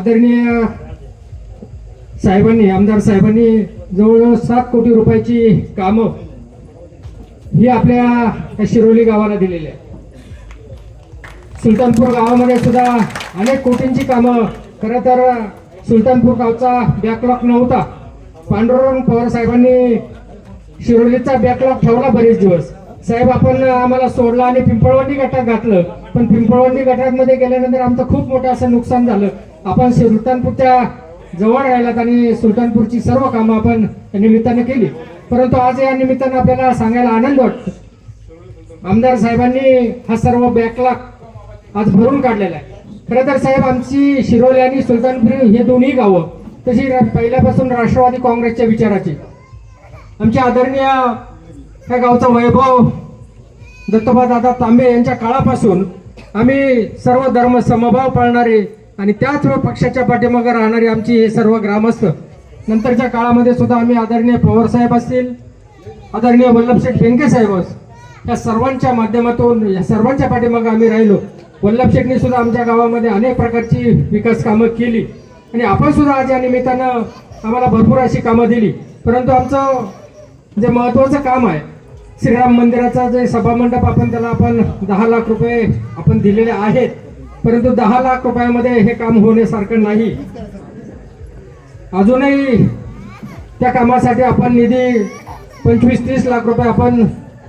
आदरणीय साहेबांनी आमदार साहेबांनी जवळजवळ सात कोटी रुपयाची कामं ही आपल्या शिरोली गावाला दिलेली आहे सुलतानपूर गावामध्ये सुद्धा अनेक कोटींची कामं खरं तर सुलतानपूर गावचा बॅकलॉग नव्हता. पांडुरंग पवार साहेबांनी शिरोलीचा बॅकलॉग ठेवला बरेच दिवस. साहेब आपण आम्हाला सोडला आणि पिंपळवंडी गटात घातलं. पण पिंपळवंडी गटामध्ये गेल्यानंतर आमचं खूप मोठं असं नुकसान झालं. आपण सुलतानपूरच्या जवळ राहिलात आणि सुलतानपूरची सर्व कामं आपण या निमित्तानं केली. परंतु आज या निमित्तानं आपल्याला सांगायला आनंद वाटतो. आमदार साहेबांनी हा सर्व बॅकलॉग आज भरून काढलेला आहे. खरं तर साहेब आमची शिरोली आणि सुलतानपूर हे दोन्ही गावं तशी पहिल्यापासून राष्ट्रवादी काँग्रेसच्या विचाराची. आमचे आदरणीय त्या गावचा वैभव दत्तोबा दादा तांबे यांच्या काळापासून आम्ही सर्व धर्म समभाव पाळणारे आणि त्याच पक्षाच्या पाठीमागे राहणारी आमची हे सर्व ग्रामस्थ. नंतरच्या काळामध्ये सुद्धा आम्ही आदरणीय पवार साहेब असतील आदरणीय वल्लभशेठ बेनके साहेब या सर्वांच्या माध्यमातून या सर्वांच्या पाठीमागे आम्ही राहिलो. वल्लभशेठनी सुद्धा आमच्या गावामध्ये अनेक प्रकारची विकास कामं केली. आणि आपण सुद्धा आज या निमित्तानं आम्हाला भरपूर अशी कामं दिली. परंतु आमचं जे महत्वाचं काम आहे श्रीराम मंदिराचा जे सभामंडप आपण त्याला आपण दहा लाख रुपये आपण दिलेले आहेत. परंतु दहा लाख रुपयामध्ये हे काम होण्यासारखं नाही. अजूनही त्या कामासाठी आपण निधी पंचवीस तीस लाख रुपये आपण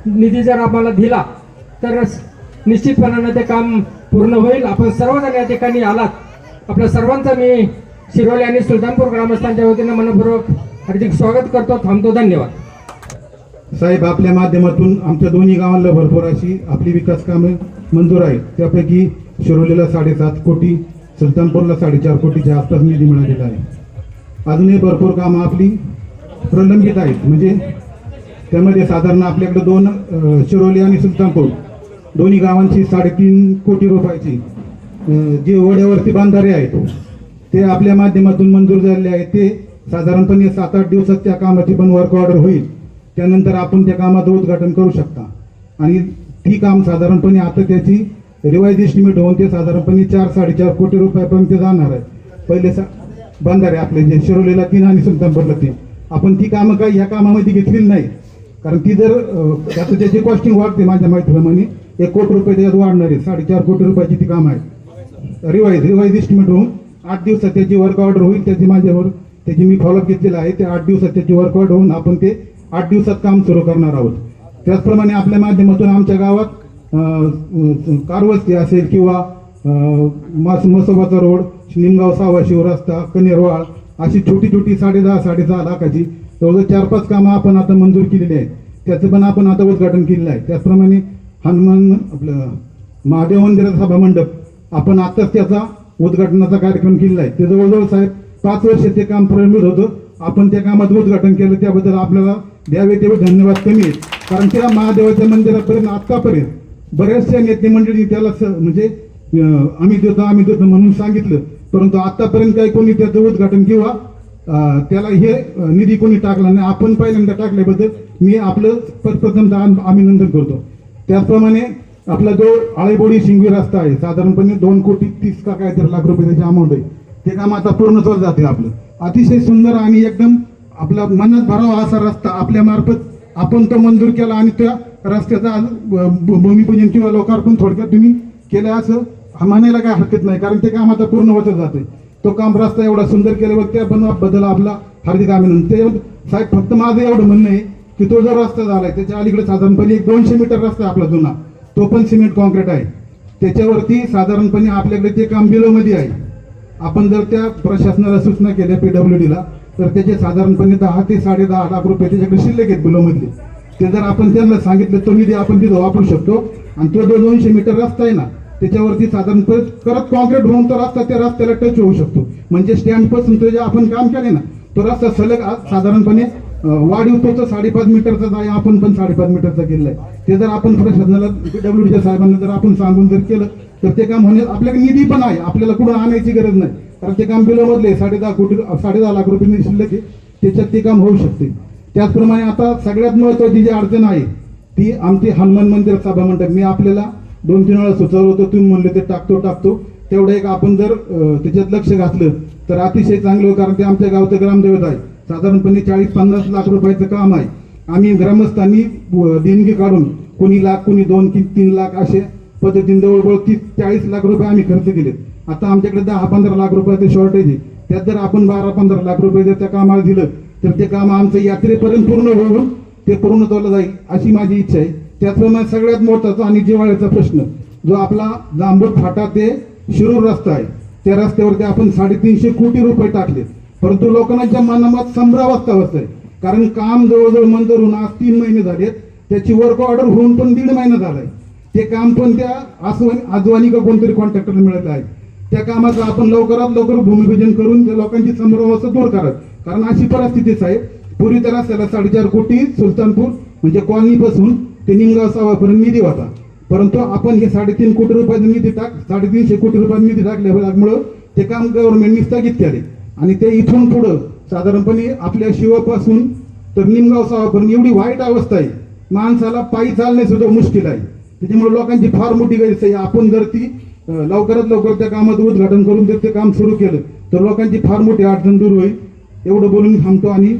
निधी जर आम्हाला दिला तर निश्चितपणानं ते काम पूर्ण होईल. आपण सर्वजण या ठिकाणी आलात. आपल्या सर्वांचं मी शिरोली आणि सुलतानपूर ग्रामस्थांच्या वतीनं मनपूर्वक हार्दिक स्वागत करतो. थांबतो. धन्यवाद. साहेब आपल्या माध्यमातून आमच्या दोन्ही गावांना भरपूर अशी आपली विकास कामे मंजूर आहेत. त्यापैकी शिरोलीला साडेसात कोटी सुलतानपूरला साडेचार कोटीच्या आसपास निधी मिळालेला आहे. अजूनही भरपूर कामं आपली प्रलंबित आहेत. म्हणजे त्यामध्ये साधारण आपल्याकडे दोन शिरोली आणि सुलतानपूर. दोन्ही गावांची साडेतीन कोटी रुपयाची जे वड्यावरती बांधारे आहेत ते आपल्या माध्यमातून मंजूर झालेले आहेत. ते साधारणपणे सात आठ दिवसात त्या कामाची पण वर्क ऑर्डर होईल. त्यानंतर आपण त्या कामाचं उद्घाटन करू शकता. आणि ती काम साधारणपणे आता त्याची रिवाईज एस्टिमेट होऊन ते साधारणपणे चार साडेचार कोटी रुपयापर्यंत जाणार आहे पहिले सा बंधारे आपले जे शिरोलीला तीन आणि सुलतानपूरला तीन. आपण ती कामं काही ह्या कामामध्ये घेतलेली नाही. कारण ती जर त्याचं त्याची कॉस्टिंग वाढते माझ्या माहितीप्रमाणे एक कोटी रुपये त्याच्यात वाढणार आहे साडेचार कोटी रुपयाची ती काम आहे रिवाईज रिवाईज इस्टिमेट होऊन आठ दिवसात त्याची वर्क ऑर्डर होईल त्याची माझ्यावर. त्याची मी फॉलोअप घेतलेला आहे. ते आठ दिवसात त्याची वर्क ऑर्डर होऊन आपण ते आठ दिवसात काम सुरू करणार आहोत. त्याचप्रमाणे आपल्या माध्यमातून आमच्या गावात कारवस्ती असेल किंवा अं, मास मसोबाचा रोड निमगाव सावा रस्ता कनेरवाळ अशी छोटी छोटी साडे दहा साडे दहा लाखाची जवळजवळ चार पाच कामं आपण आता मंजूर केलेली आहेत. त्याचं पण आपण आता उद्घाटन केलेलं आहे. त्याचप्रमाणे हनुमान आपलं महादेव मंदिराचा सभा मंडप आपण आत्ताच त्याचा उद्घाटनाचा कार्यक्रम केलेला आहे. ते जवळजवळ साहेब पाच वर्ष ते काम प्रलंबित होतं. आपण त्या कामाचं उद्घाटन केलं. त्याबद्दल आपल्याला द्यावे तेवढे धन्यवाद कमी आहेत. कारण त्या महादेवाच्या मंदिरापर्यंत आत्तापर्यंत बऱ्याचशा नेते मंडळी त्याला म्हणजे आम्ही देतो आम्ही देतो म्हणून सांगितलं. परंतु आतापर्यंत काही कोणी त्याचं उद्घाटन किंवा त्याला हे निधी कोणी टाकला नाही. आपण पहिल्यांदा टाकल्याबद्दल मी आपलं प्रथम अभिनंदन करतो. त्याचप्रमाणे आपला जो आळेबोडी शिंगवी रस्ता आहे साधारणपणे दोन कोटी तीस का काहीतरी लाख रुपये त्याची अमाऊंट आहे. ते काम आता पूर्ण चालू जाते आपलं. अतिशय सुंदर आणि एकदम आपला मनात भरावा असा रस्ता आपल्यामार्फत आपण तो मंजूर केला आणि त्या रस्त्याचा आज, भूमिपूजन किंवा लोकार्पण थोडक्यात तुम्ही केलं असं हा म्हणायला काय हरकत नाही कारण ते काम आता पूर्ण होत जाते तो काम रस्ता एवढा सुंदर केल्यावर त्याबद्दल आपला हार्दिक अभिनंदन ते साहेब फक्त माझं एवढं म्हणणं आहे की तो जो रस्ता झालाय त्याच्या अलीकडे साधारणपणे एक दोनशे मीटर रस्ता आहे आपला जुना. तो पण सिमेंट कॉन्क्रीट आहे. त्याच्यावरती साधारणपणे आपल्याकडे ते काम बिलोमध्ये आहे. आपण जर त्या प्रशासनाला सूचना केल्या पी डब्ल्यू डीला तर त्याचे साधारणपणे दहा ते साडे दहा लाख रुपये त्याच्याकडे शिल्लक आहेत बिलोमधले. ते जर आपण त्यांना सांगितलं तो निधी आपण तिथं वापरू शकतो. आणि तो जो दोनशे मीटर रस्ता आहे ना त्याच्यावरती साधारणपणे करत कॉन्क्रीट होऊन तो रस्ता त्या रस्त्याला टच होऊ शकतो. म्हणजे स्टँडपासून तो जे आपण काम केले ना तो रस्ता सलग आज साधारणपणे वाढीव तोच साडेपाच मीटरचा आहे आपण पण साडेपाच मीटरचा केलेला आहे ते जर आपण प्रशासनाला डब्ल्यूडीच्या साहेबांना जर आपण सांगून जर केलं तर ते काम होणे आपल्याकडे निधी पण आहे. आपल्याला कुठं आणायची गरज नाही. कारण ते काम बिलोमधले साडे दहा कोटी साडे दहा लाख रुपये शिल्लक आहे. त्याच्यात ते काम होऊ शकते. त्याचप्रमाणे आता सगळ्यात महत्वाची जी अडचण आहे ती आमची हनुमान मंदिर सभा मंडप. मी आपल्याला दोन तीन वेळा सुचवलं होतं तुम्ही म्हणले ते टाकतो टाकतो. तेवढं एक आपण जर त्याच्यात लक्ष घातलं तर अतिशय चांगलं होईल. कारण ते आमच्या गावचं ग्रामदैवत आहे. साधारणपणे चाळीस पन्नास लाख रुपयाचं काम आहे. आम्ही ग्रामस्थांनी देणगी काढून कोणी लाख कोणी दोन की तीन लाख असे पद्धतीने जवळजवळ तीस चाळीस लाख रुपये आम्ही खर्च केलेत. आता आमच्याकडे दहा पंधरा लाख रुपयाचं शॉर्टेज आहे. त्यात जर आपण बारा पंधरा लाख रुपये जर त्या कामाला दिलं तर ते काम आमचं यात्रेपर्यंत पूर्ण होऊन ते पूर्णत्वाला जाईल अशी माझी इच्छा आहे. त्याचप्रमाणे सगळ्यात महत्त्वाचा आणि जिव्हाळ्याचा प्रश्न जो आपला जांभूळ फाटा ते शिरूर रस्ता आहे. त्या रस्त्यावरती आपण साडेतीनशे कोटी रुपये टाकले परंतु लोकांच्या मनात संभ्रावस्था आहे कारण काम जवळजवळ मंजूर होऊन आज तीन महिने झालेत. त्याची वर्क ऑर्डर होऊन पण दीड महिना झालाय. ते काम पण त्या आसवानी आजवानी का कोणतरी कॉन्ट्रॅक्टरला मिळत आहे. त्या कामाचं आपण लवकरात लवकर भूमिपूजन करून त्या लोकांची संभ्रमावस्था दूर करत. कारण अशी परिस्थितीच आहे पूर्वी तर रस्त्याला साडेचार कोटी सुलतानपूर म्हणजे कॉलनीपासून ते निमगाव सावापर्यंत निधी होता. परंतु आपण हे साडेतीन कोटी रुपयाचा निधी टाक साडेतीनशे कोटी रुपयाचा निधी टाकल्यामुळं ते काम गव्हर्नमेंटनी स्थगित केले. आणि ते इथून पुढं साधारणपणे आपल्या शिवापासून तर निमगाव सावापर्यंत एवढी वाईट अवस्था आहे. माणसाला पायी चालणे सुद्धा मुश्किल आहे. त्याच्यामुळे लोकांची फार मोठी गैरसोय आहे. आपण जर ती लवकरात लवकर त्या कामाचं उद्घाटन करून ते काम सुरू केलं. तर लोकांची फार मोठी अडचण दूर होईल. एवढं बोलून थांबतो आणि